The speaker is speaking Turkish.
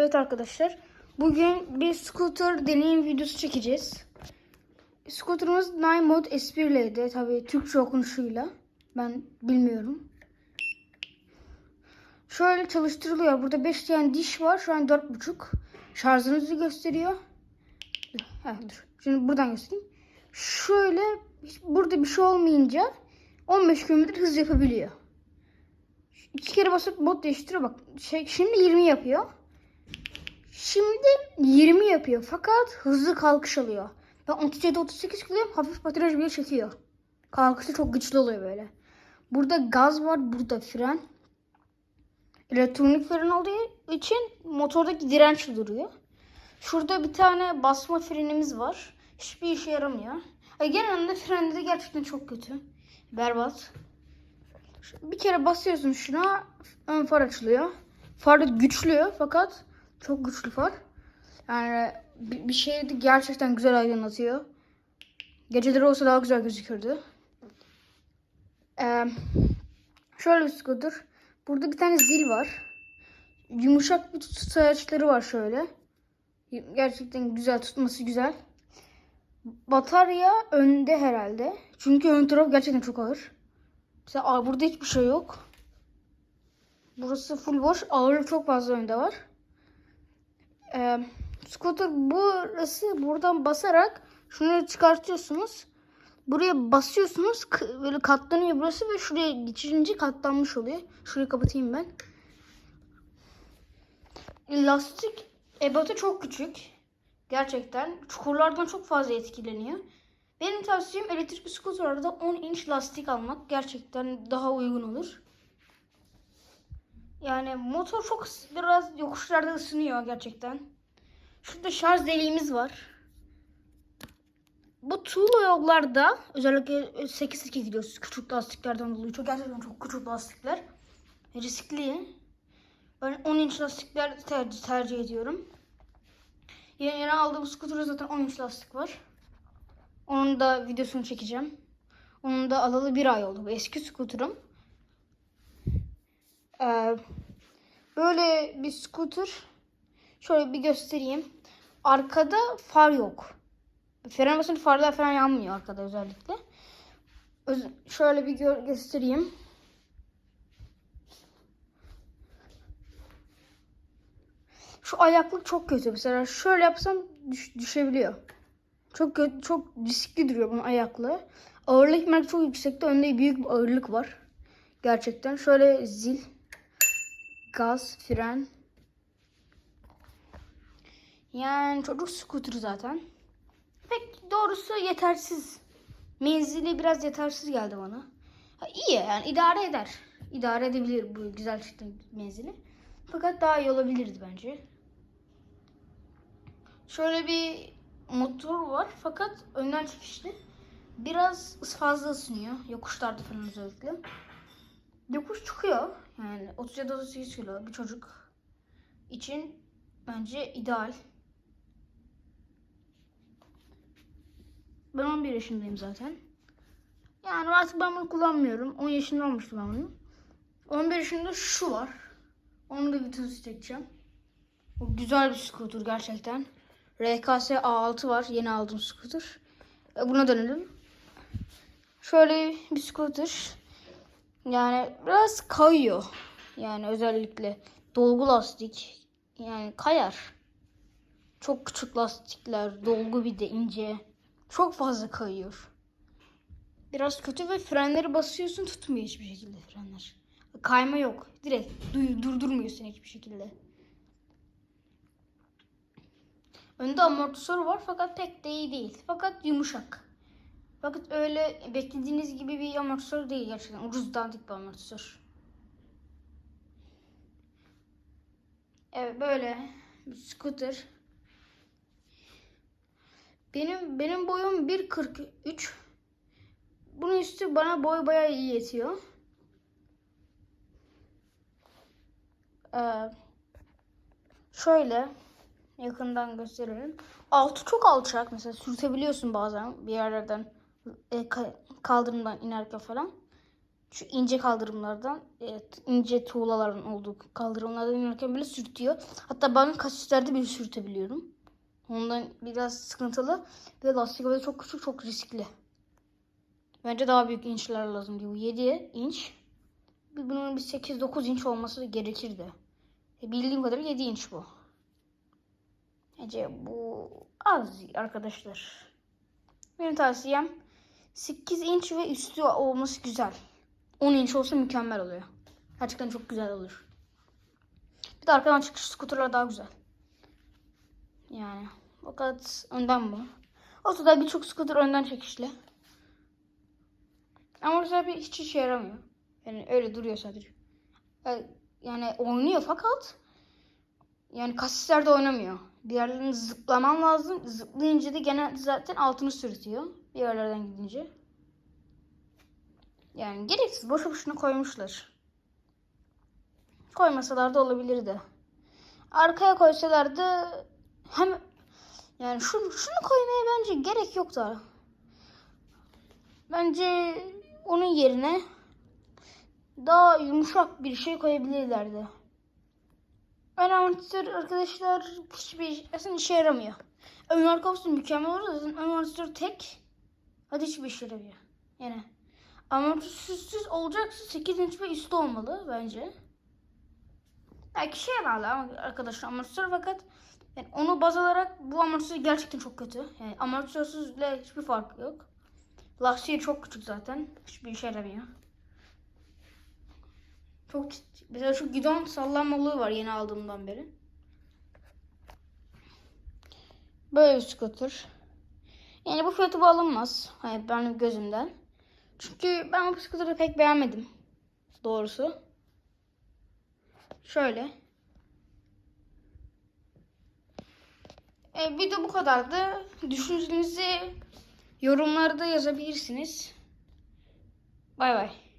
Evet arkadaşlar. Bugün bir scooter deneyim videosu çekeceğiz. Scooter'ımız Nine Mod S1'leydi. Tabii Türkçe okunuşuyla. Ben bilmiyorum. Şöyle çalıştırılıyor. Burada 5 tane diş var. Şu an 4.5. Şarjınızı gösteriyor. Heh, dur. Şimdi buradan göstereyim. Şöyle burada bir şey olmayınca 15 km hız yapabiliyor. İki kere basıp mod değiştiriyor bak. Şey, şimdi 20 yapıyor. Şimdi 20 yapıyor fakat hızlı kalkış alıyor. Ben 37-38 gidiyorum hafif patinaj bile çekiyor. Kalkışı çok güçlü oluyor böyle. Burada gaz var, burada fren. Elektronik fren olduğu için motordaki direnç duruyor. Şurada bir tane basma frenimiz var. Hiçbir işe yaramıyor. Ay, genelde frende de gerçekten çok kötü. Berbat. Bir kere basıyorsun şuna ön far açılıyor. Far da güçlü fakat çok güçlü far. Yani bir, bir şeyi gerçekten güzel aydınlatıyor. Geceleri olsa daha güzel gözükürdü. Ee, şöyle bir scooter. Burada bir tane zil var. Yumuşak bir tutayaçları var şöyle. Gerçekten güzel tutması güzel. Batarya önde herhalde. Çünkü ön taraf gerçekten çok ağır. Mesela burada hiçbir şey yok. Burası full boş. Ağırlık çok fazla önde var. Ee, scooter burası buradan basarak şunu çıkartıyorsunuz. Buraya basıyorsunuz. Böyle katlanıyor burası ve şuraya geçirince katlanmış oluyor. Şurayı kapatayım ben. Lastik ebatı çok küçük. Gerçekten. Çukurlardan çok fazla etkileniyor. Benim tavsiyem elektrikli skuterlarda 10 inç lastik almak. Gerçekten daha uygun olur. Yani motor çok biraz yokuşlarda ısınıyor gerçekten. Şurada şarj deliğimiz var. Bu tuğla yollarda özellikle 8-8 gidiyoruz. Küçük lastiklerden dolayı. Çok gerçekten çok küçük lastikler. Riskli. Ben 10 inç lastikler tercih, tercih ediyorum. Yeni, yeni aldığım skuterda zaten 10 inç lastik var. Onun da videosunu çekeceğim. Onun da alalı bir ay oldu. Bu eski skuterim. Ee, böyle bir scooter. Şöyle bir göstereyim. Arkada far yok. Fren basınca farlar falan yanmıyor arkada özellikle. Öz- şöyle bir gö- göstereyim. Şu ayaklık çok kötü. Mesela şöyle yapsam düş- düşebiliyor. Çok kötü, çok riskli duruyor bunun ayaklığı. Ağırlık ihtimali çok yüksekte. Önde büyük bir ağırlık var. Gerçekten. Şöyle zil, gaz, fren. Yani çocuk scooter zaten. Pek doğrusu yetersiz. Menzili biraz yetersiz geldi bana. Ha, iyi yani idare eder. İdare edebilir bu güzel çıktı menzili. Fakat daha iyi olabilirdi bence. Şöyle bir motor var fakat önden çekişli. Biraz fazla ısınıyor. Yokuşlarda falan özellikle. Yokuş çıkıyor. Yani 37-38 kilo bir çocuk için bence ideal. Ben 11 yaşındayım zaten. Yani artık ben bunu kullanmıyorum. 10 yaşında olmuştu ben bunu. 11 yaşında şu var. Onu da videosu çekeceğim. O güzel bir scooter gerçekten. RKS A6 var. Yeni aldığım scooter. E, Buna dönelim. Şöyle bir scooter. Yani biraz kayıyor. Yani özellikle dolgu lastik. Yani kayar. Çok küçük lastikler. Dolgu bir de ince. Çok fazla kayıyor. Biraz kötü ve frenleri basıyorsun tutmuyor hiçbir şekilde frenler. Kayma yok. Direkt du- durdurmuyor seni hiçbir şekilde. Önde amortisör var fakat pek de iyi değil. Fakat yumuşak. Fakat öyle beklediğiniz gibi bir amortisör değil gerçekten. Ucuz dandik bir amortisör. Evet böyle bir scooter. Benim benim boyum 1.43. Bunun üstü bana boy bayağı iyi yetiyor. Ee, şöyle yakından gösterelim. Altı çok alçak mesela sürtebiliyorsun bazen bir yerlerden e, ka- kaldırımdan inerken falan. Şu ince kaldırımlardan, evet, ince tuğlaların olduğu kaldırımlardan inerken bile sürtüyor. Hatta ben kasislerde bile sürtebiliyorum. Ondan biraz sıkıntılı. De lastik böyle çok küçük, çok riskli. Bence daha büyük inçler lazım diyor. 7 inç. Bunun bir 8-9 inç olması gerekirdi. E, bildiğim kadarıyla 7 inç bu. Bence bu az arkadaşlar. Benim tavsiyem 8 inç ve üstü olması güzel. 10 inç olsa mükemmel oluyor. Gerçekten çok güzel olur. Bir de arkadan çıkış skuterlar daha güzel. Yani fakat önden bu. Olsa da birçok skuter önden çekişli. Ama mesela bir hiç işe yaramıyor. Yani öyle duruyor sadece. Yani oynuyor fakat yani kasislerde oynamıyor. Bir yerlerini zıplaman lazım. Zıplayınca da gene zaten altını sürtüyor. Bir yerlerden gidince. Yani gereksiz. Boşu boşuna koymuşlar. Koymasalar da olabilirdi. Arkaya koysalardı hem yani şunu, şunu koymaya bence gerek yok da. Bence onun yerine daha yumuşak bir şey koyabilirlerdi. Ön amortisör arkadaşlar hiçbir aslında işe yaramıyor. Ön arka olsun mükemmel olur zaten amortisör tek. Hadi hiçbir işe yaramıyor. Yani amortisörsüz olacaksa 8 inç ve üstü olmalı bence. Belki şey bağlı ama arkadaşlar amortisör fakat yani onu baz alarak bu amortisör gerçekten çok kötü. Yani amortisörsüzle hiçbir farkı yok. Lastiği çok küçük zaten. Hiçbir işe yaramıyor. Çok mesela şu gidon sallanmalığı var yeni aldığımdan beri. Böyle bir scooter. Yani bu fiyatı bu alınmaz. Hayır benim gözümden. Çünkü ben bu scooter'ı pek beğenmedim. Doğrusu. Şöyle. E, video bu kadardı. Düşüncelerinizi yorumlarda yazabilirsiniz. Bay bay.